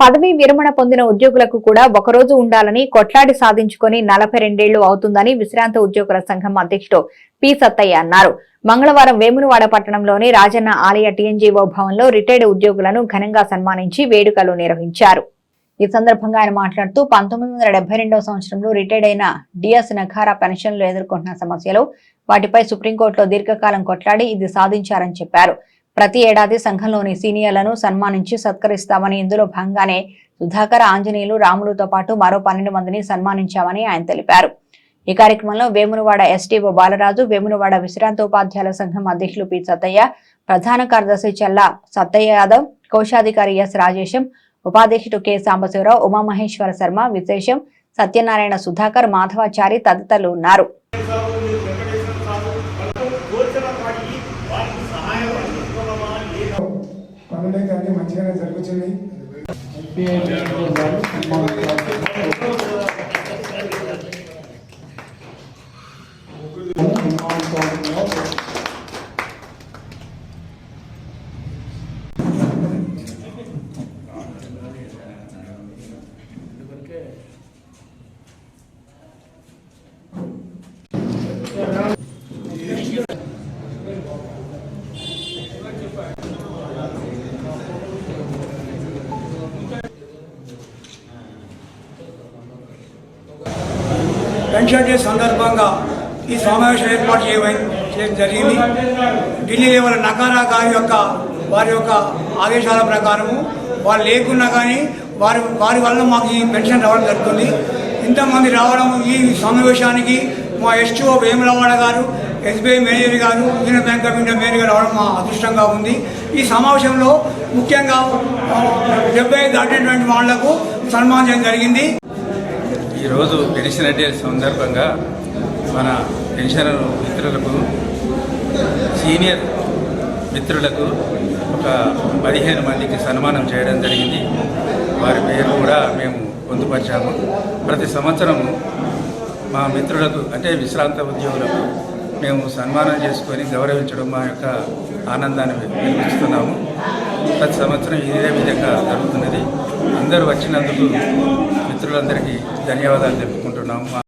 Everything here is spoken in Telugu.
పదవీ విరమణ పొందిన ఉద్యోగులకు కూడా ఒకరోజు ఉండాలని కొట్లాడి సాధించుకొని నలభై రెండేళ్ళు అవుతుందని విశ్రాంత ఉద్యోగుల సంఘం అధ్యక్షుడు పి సత్తయ్య అన్నారు. మంగళవారం వేములవాడ పట్టణంలోని రాజన్న ఆలయ టీఎన్జీఓ భవన్లో రిటైర్డ్ ఉద్యోగులను ఘనంగా సన్మానించి వేడుకలు నిర్వహించారు. ఈ సందర్భంగా ఆయన మాట్లాడుతూ పంతొమ్మిది వందల డెబ్బై రెండవ సంవత్సరంలో రిటైర్డ్ అయిన డిఎస్ నఖారా పెన్షన్లు ఎదుర్కొంటున్న సమస్యలు వాటిపై సుప్రీంకోర్టులో దీర్ఘకాలం కొట్లాడి ఇది సాధించారని చెప్పారు. ప్రతి ఏడాది సంఘంలోని సీనియర్లను సన్మానించి సత్కరిస్తామని ఇందులో భాగంగానే సుధాకర్ ఆంజనేయులు రాములతో పాటు మరో పన్నెండు మందిని సన్మానించామని ఆయన తెలిపారు. ఈ కార్యక్రమంలో వేములవాడ ఎస్టీఓ బాలరాజు వేములవాడ విశ్రాంత ఉపాధ్యాయుల సంఘం అధ్యక్షులు పి. సత్తయ్య ప్రధాన కార్యదర్శి చెల్ల సత్తయ్య యాదవ్ కోశాధికారి ఎస్. రాజేశం ఉపాధ్యక్షుడు కె. సాంబశివరావు ఉమామహేశ్వర శర్మ విశేషం సత్యనారాయణ సుధాకర్ మాధవాచారి తదితరులు ఉన్నారు. పనులైతే అన్ని మంచిగానే జరుగుతున్నాయి పెన్షన్ డే సందర్భంగా ఈ సమావేశం ఏర్పాటు చేయడం జరిగింది. ఢిల్లీ లెవెల్ నకారా గారి యొక్క వారి యొక్క ఆదేశాల ప్రకారము వాళ్ళు లేకున్నా కానీ వారి వారి వల్ల మాకు ఈ పెన్షన్ రావడం జరుగుతుంది. ఇంతమంది రావడం ఈ సమావేశానికి మా ఎస్టీఓ వేములవాడ గారు ఎస్బీఐ మేనేజర్ గారు union bank of India manager గారు రావడం మా అదృష్టంగా ఉంది. ఈ సమావేశంలో ముఖ్యంగా డెబ్బై ఐదు దాటినటువంటి వాళ్ళకు సన్మానం చేయడం జరిగింది. ఈరోజు పెన్షన్ డే సందర్భంగా మన పెన్షన్ మిత్రులకు సీనియర్ మిత్రులకు ఒక పదిహేను మందికి సన్మానం చేయడం జరిగింది. వారి పేరు కూడా మేము పొందుపరిచాము. ప్రతి సంవత్సరము మా మిత్రులకు అంటే విశ్రాంత ఉద్యోగులకు మేము సన్మానం చేసుకొని గౌరవించడం మా యొక్క ఆనందాన్ని వినిపిస్తున్నాము ప్రతి సంవత్సరం ఇదే విధంగా జరుగుతున్నది. అందరూ వచ్చినందుకు మంత్రులందరికీ ధన్యవాదాలు తెలుపుకుంటున్నాము.